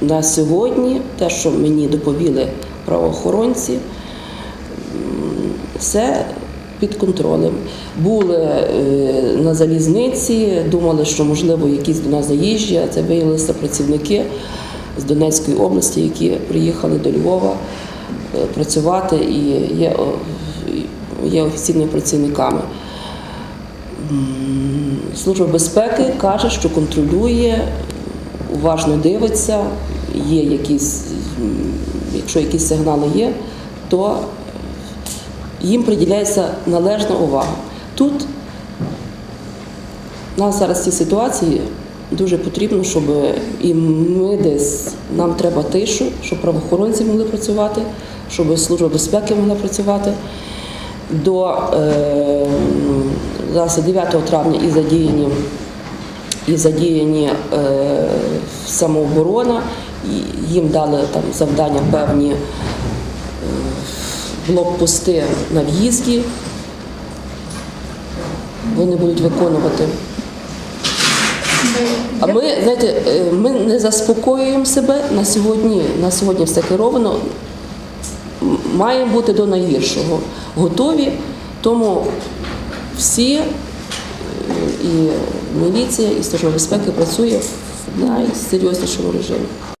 на сьогодні, те, що мені доповіли правоохоронці, все під контролем. Були е, на залізниці, думали, що можливо якісь до нас заїжджі, це виявилися працівники з Донецької області, які приїхали до Львова е, працювати і є, є офіційними працівниками. Служба безпеки каже, що контролює, уважно дивиться, є якісь, якщо якісь сигнали є, то їм приділяється належна увага. Тут у нас зараз в цій ситуації дуже потрібно, щоб і ми десь нам треба тишу, щоб правоохоронці могли працювати, щоб служба безпеки могла працювати. До е, зараз 9 травня і задіяні і задіяні е, самооборона, їм дали там завдання певні е, блокпости на в'їзді. Вони будуть виконувати. А ми, знаєте, е, ми не заспокоюємо себе на сьогодні. На сьогодні все керовано. М- Маємо бути до найгіршого готові, тому всі і міліція, і служба безпеки працює в найсерйознішому режимі.